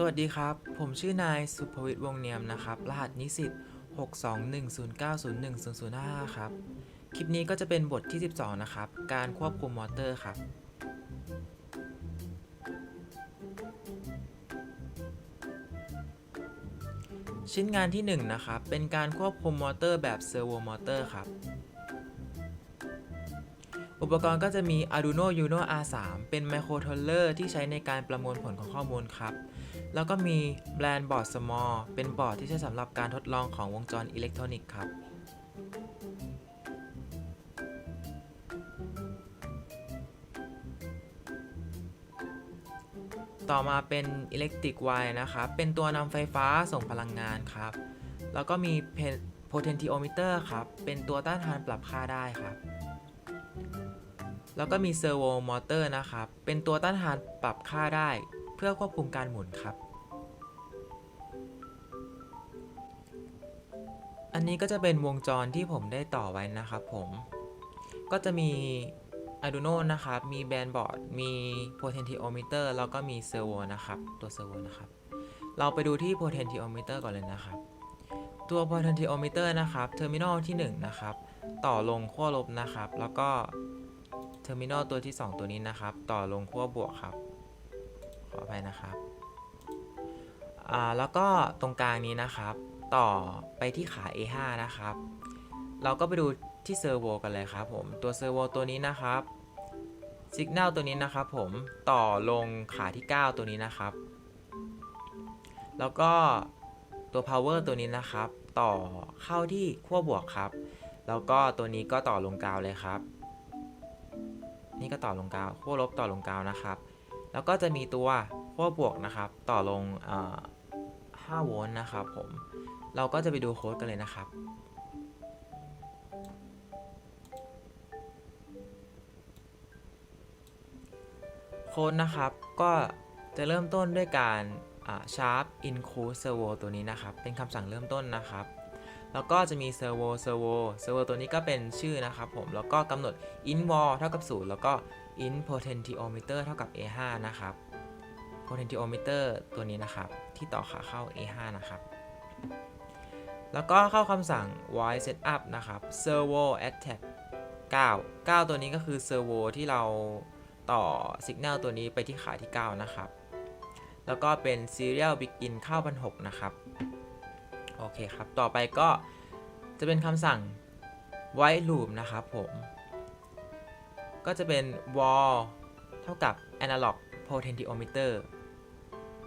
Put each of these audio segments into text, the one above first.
สวัสดีครับ ผมชื่อนายสุภวิทย์วงเนียมนะครับ รหัสนิสิต62109010055 ครับ คลิปนี้ก็จะเป็นบทที่ 12 นะครับ การควบคุมมอเตอร์ครับ ชิ้นงานที่ 1 นะครับ เป็นการควบคุมมอเตอร์แบบเซอร์โวมอเตอร์ครับ อุปกรณ์ก็จะมี Arduino Uno R3 เป็นไมโคร o ท r ลเลอร์ที่ใช้ในการประมวลผลของข้อมูลครับ แล้วก็มีแบรนด์บอร์ด Small เป็นบอร์ดที่ใช้สำหรับการทดลองของวงจรอิเล็กทรอนิกส์ครับต่อมาเป็น Electric Wire นะครับ เป็นตัวนำไฟฟ้าส่งพลังงานครับ แล้วก็มี Pen- Potentiometer ครับ เป็นตัวต้านทานปรับค่าได้ครับ แล้วก็มี Servo Motor นะครับ เป็นตัวต้านทานปรับค่าได้ เพื่อควบคุมการหมุนครับ อันนี้ก็จะเป็นวงจรที่ผมได้ต่อไว้นะครับผม ก็จะมี Arduino นะครับ มีแบนบอร์ด มี Potentiometer แล้วก็มี Servo นะครับ ตัว Servo นะครับ เราไปดูที่ Potentiometer ก่อนเลยนะครับ ตัว Potentiometer นะครับ Terminal ที่ 1 นะครับ ต่อลงขั้วลบนะครับ แล้วก็ Terminal ตัวที่ 2 ตัวนี้นะครับ ต่อลงขั้วบวกครับ ออภัยนะครับอ่าแล้วก็ตรงกลางนี้นะครับ ต่อไปที่ขา A5 นะครับ เราก็ไปดูที่เซอร์โวกันเลยครับผมตัวเซอร์โวตัวนี้นะครับสัญญาณตัวนี้นะครับผมต่อลงขาที่ 9 ตัวนี้นะครับ แล้วก็ตัว power ตัวนี้นะครับ ต่อเข้าที่ขั้วบวกครับ แล้วก็ตัวนี้ก็ต่อลงกาวเลยครับ นี่ก็ต่อลงกาวขั้วลบต่อลงกาวนะครับ แล้วก็จะมีตัวขั้วบวกนะครับ ต่อลงอ5โวลต์นะครับผม เราก็จะไปดูโค้ดกันเลยนะครับโค้ดนะครับก็จะเริ่มต้นด้วยการ sharp include servo ตัวนี้นะครับ เป็นคำสั่งเริ่มต้นนะครับ แล้วก็จะมี servo servo servo ตัวนี้ก็เป็นชื่อนะครับผม แล้วก็กำหนด int wall เท่ากับ 0 แล้วก็ int potentiometer เท่ากับ a5 นะครับ potentiometer ตัวนี้นะครับ ที่ต่อขาเข้า a5 นะครับ แล้วก็เข้าคำสั่ง void setup นะครับ servo attack 9 9 ตัวนี้ก็คือ servo ที่เราต่อ signal ตัวนี้ไปที่ขาที่ 9 นะครับ แล้วก็เป็น serial begin เข้าพันหนะครับ โอเคครับ ต่อไปก็จะเป็นคำสั่ง white loop นะครับผม ก็จะเป็น wall เท่ากับ analog potentiometer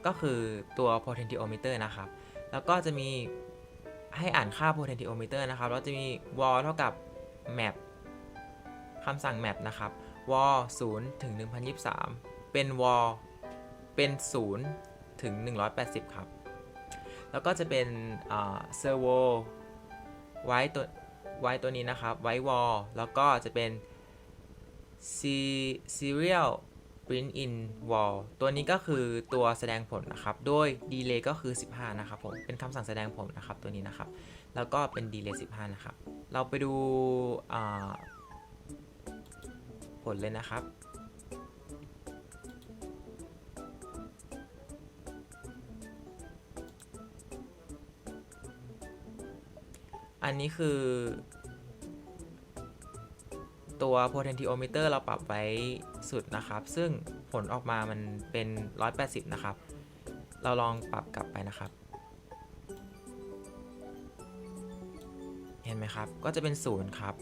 ก็คือตัว potentiometer นะครับ แล้วก็จะมีให้อ่านค่า potentiometer นะครับ แล้วจะมี wall เท่ากับ map คำสั่ง map นะครับ wall 0ถึง1023 เป็น wall เป็น 0 ถึง 180 ครับ แล้วก็จะเป็นอ่า servo ไว้ตัวไว้ตัวนี้นะครับไว้ wall แล้วก็จะเป็น serial print in wall ตัวนี้ก็คือตัวแสดงผลนะครับ โดย delay ก็คือ 15 นะครับผม เป็นคำสั่งแสดงผลนะครับตัวนี้นะครับ แล้วก็เป็น delay 15 นะครับ เราไปดูผลเลยนะครับ อันนี้คือ ตัว potentiometer เราปรับไว้สุดนะครับ ซึ่งผลออกมามันเป็น 180 นะครับ เราลองปรับกลับไปนะครับ เห็นไหมครับ ก็จะเป็นศูนย์ครับ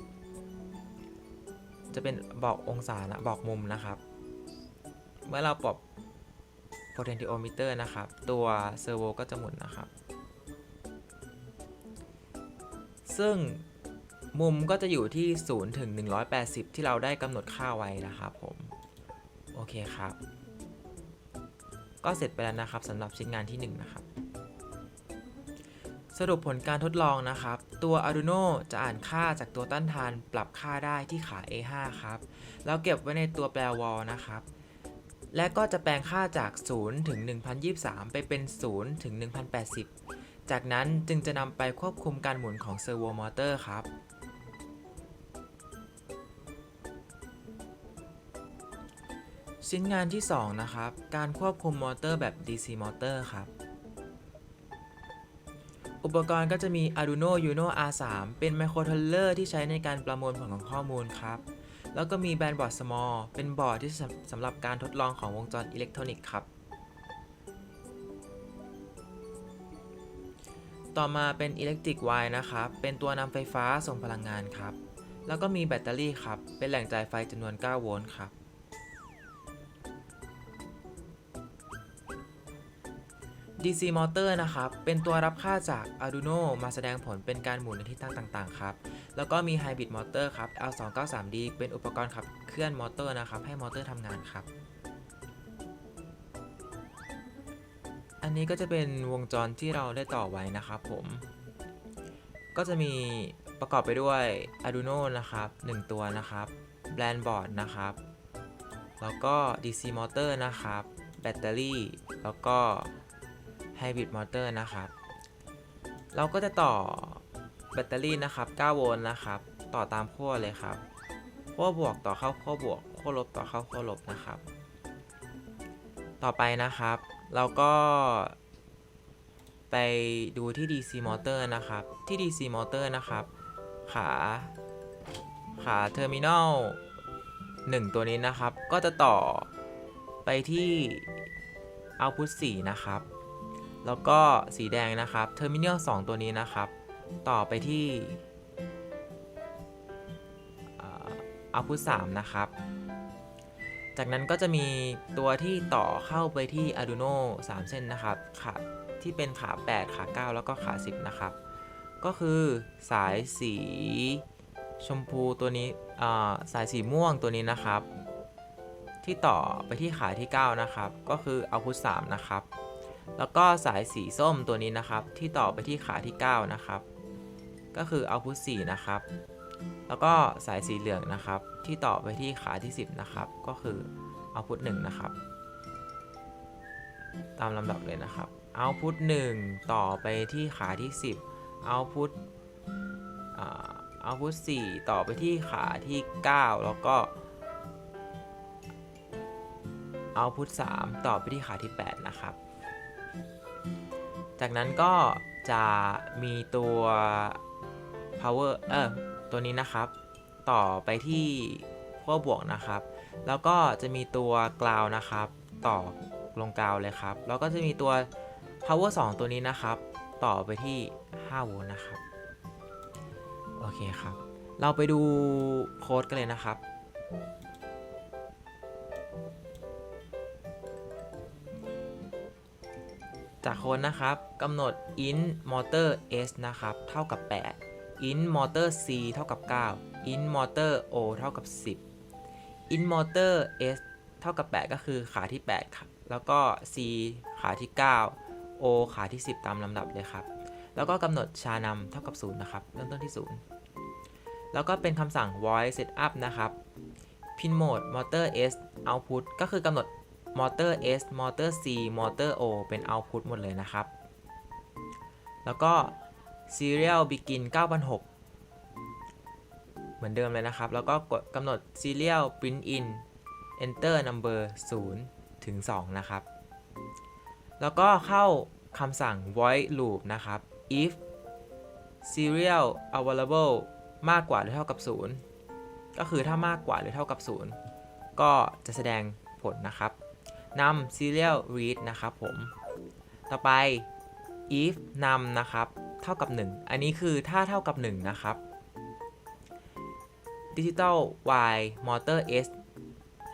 จะเป็นบอกองศานะบอกมุมนะครับ เมื่อเราปรับ potentiometer นะครับ ตัวเซอร์โวก็จะหมุนนะครับ ซึ่งมุมก็จะอยู่ที่ 0 ถึง 180 ที่เราได้กำหนดค่าไว้นะครับผม โอเคครับ ก็เสร็จไปแล้วนะครับสำหรับชิ้นงานที่ 1 นะครับ สรุปผลการทดลองนะครับ ตัว Arduino จะอ่านค่าจากตัวต้านทานปรับค่าได้ที่ขา A5 ครับ แล้วเก็บไว้ในตัวแปลวอลนะครับและก็จะแปลงค่าจาก 0 ถึง 1023 ไปเป็น 0 ถึง 1080 จากนั้นจึงจะนำไปควบคุมการหมุนของเซอร์โวมอเตอร์ครับ ชิ้นงานที่ 2 นะครับ การควบคุมมอเตอร์แบบ DC มอเตอร์ครับ อุปกรณ์ก็จะมี Arduino Uno R3 เป็นไมโคร c ท n เลอร์ที่ใช้ในการประมวลผลของข้อมูลครับ แล้วก็มีแบนบอร์ด Small เป็นบอร์ดที่สำหรับการทดลองของวงจรอิเล็กทรอนิกส์ครับ ต่อมาเป็น Electric Wire นะครับ เป็นตัวนำไฟฟ้าส่งพลังงานครับ แล้วก็มีแบตเตอรี่ครับ เป็นแหล่งจ่ายไฟจำนวน 9 โวลต์ครับ DC มอเตอร์นะครับ เป็นตัวรับค่าจาก Arduino มาแสดงผลเป็นการหมุนในทิศทางต่างๆ ครับ แล้วก็มี Hybrid Motor ครับ L293D เป็นอุปกรณ์ขับเคลื่อนมอเตอร์นะครับ ให้มอเตอร์ทำงานครับ อันนี้ก็จะเป็นวงจรที่เราได้ต่อไว้นะครับผม ก็จะมีประกอบไปด้วย Arduino นะครับ 1 ตัวนะครับ b l a n board นะครับ แล้วก็ DC motor นะครับ แบตเตอรี่ แล้วก็ Hybrid motor นะครับ เราก็จะต่อแบตเตอรี่นะครับ 9 โวลต์นะครับ ต่อตามขั้วเลยครับขั้วบวกต่อเข้าขั้วบวกขั้วลบต่อเข้าขั้วลบนะครับ ต่อไปนะครับ เราก็ไปดูที่ DC motor นะครับ ที่ DC motor นะครับ ขา ขาเทอร์มินอล1ตัวนี้นะครับ ก็จะต่อไปที่ output 4นะครับ แล้วก็สีแดงนะครับเทอร์มินอล2ตัวนี้นะครับ ต่อไปที่เอ่อ output 3นะครับ จากนั้นก็จะมีตัวที่ต่อเข้าไปที่ Arduino 3 เส้นนะครับขาที่เป็นขา 8 ขา 9 แล้วก็ขา 10 นะครับ ก็คือสายสีชมพูตัวนี้สายสีม่วงตัวนี้นะครับ ที่ต่อไปที่ขาที่ 9 นะครับ ก็คือ output 3นะครับ แล้วก็สายสีส้มตัวนี้นะครับ ที่ต่อไปที่ขาที่ 9 นะครับ ก็คือ output 4นะครับ แล้วก็สายสีเหลืองนะครับ ที่ต่อไปที่ขาที่ 10 นะครับ ก็คือ output 1นะครับ ตามลำดับเลยนะครับ output 1 ต่อไปที่ขาที่ 10 output อ่า output 4 ต่อไปที่ขาที่ 9 แล้วก็ output 3 ต่อไปที่ขาที่ 8 นะครับ จากนั้นก็จะมีตัว power เออ ตัวนี้นะครับ ต่อไปที่ขั้วบวกนะครับ แล้วก็จะมีตัวกราวนะครับ ต่อลงกราวเลยครับ แล้วก็จะมีตัว power 2 ตัวนี้นะครับ ต่อไปที่5โวลต์นะครับ โอเคครับ เราไปดูโค้ดกันเลยนะครับจากโค้ดนะครับกำหนด int motor s นะครับ เท่ากับ 8 int motor c เท่ากับ 9 int motor o เท่ากับ 10 int motor s เท่ากับ 8 ก็คือขาที่ 8 ครับ แล้วก็ c ขาที่ 9 o ขาที่ 10 ตามลำดับเลยครับ แล้วก็กำหนดชานำเท่ากับ 0 นะครับ เริ่มต้นที่ 0 แล้วก็เป็นคำสั่ง void setup นะครับ pin mode motor s output ก็คือกำหนด motor s motor c motor o เป็น output หมดเลยนะครับ แล้วก็ serial begin 9006เหมือนเดิมเลยนะครับ แล้วก็กดกำหนด serial print in enter number 0 ถึง 2 นะครับ แล้วก็เข้าคำสั่ง void loop นะครับ if serial available มากกว่าหรือเท่ากับ 0 ก็คือถ้ามากกว่าหรือเท่ากับ 0 ก็จะแสดงผลนะครับนำ serial read นะครับผม ต่อไป if นำนะครับ เท่ากับ 1 อันนี้คือถ้าเท่ากับ 1 นะครับ digital y motor s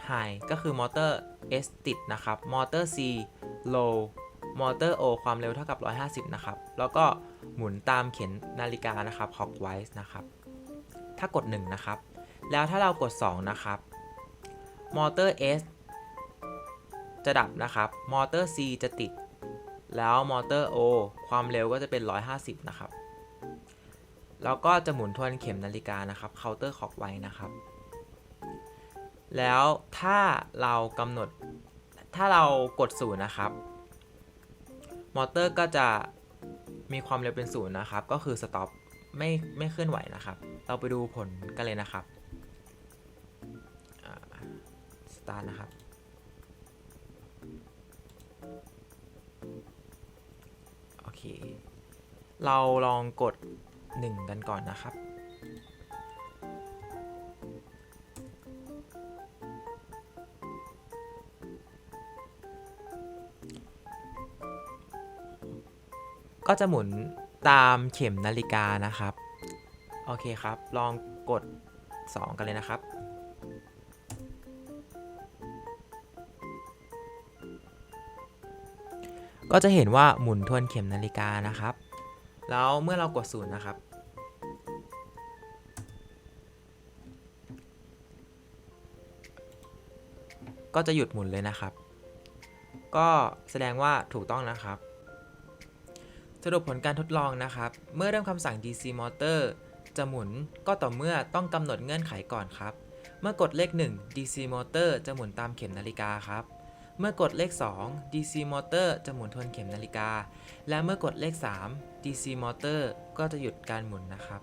high ก็คือ motor s ติดนะครับ motor c low motor o ความเร็วเท่ากับ 150 นะครับ แล้วก็หมุนตามเข็มนาฬิกานะครับ clockwise นะครับ ถ้ากด 1 นะครับ แล้วถ้าเรากด 2 นะครับ motor s จะดับนะครับมอเตอร์ C จะติด แล้วมอเตอร์ O ความเร็วก็จะเป็น 150 นะครับ แล้วก็จะหมุนทวนเข็มนาฬิกานะครับเคาน์เตอร์คอกไว้นะครับ แล้วถ้าเรากำหนดถ้าเรากด0นย์นะครับ มอเตอร์ก็จะมีความเร็วเป็น0นย์นะครับ ก็คือสต็อปไม่ไม่เคลื่อนไหวนะครับ เราไปดูผลกันเลยนะครับสตาร์นะครับ เราลองกด 1 กันก่อนนะครับ ก็จะหมุนตามเข็มนาฬิกานะครับ โอเคครับ ลองกด 2 กันเลยนะครับ ก็จะเห็นว่าหมุนทวนเข็มนาฬิกานะครับ แล้วเมื่อเรากดศูนย์นะครับ ก็จะหยุดหมุนเลยนะครับ ก็แสดงว่าถูกต้องนะครับ สรุปผลการทดลองนะครับ เมื่อเริ่มคำสั่ง DC motor จะหมุนก็ต่อเมื่อต้องกำหนดเงื่อนไขก่อนครับ เมื่อกดเลข 1 DC motor จะหมุนตามเข็มนาฬิกาครับ เมื่อกดเลข 2 DC motor จะหมุนทวนเข็มนาฬิกา และเมื่อกดเลข 3 DC motor ก็จะหยุดการหมุนนะครับ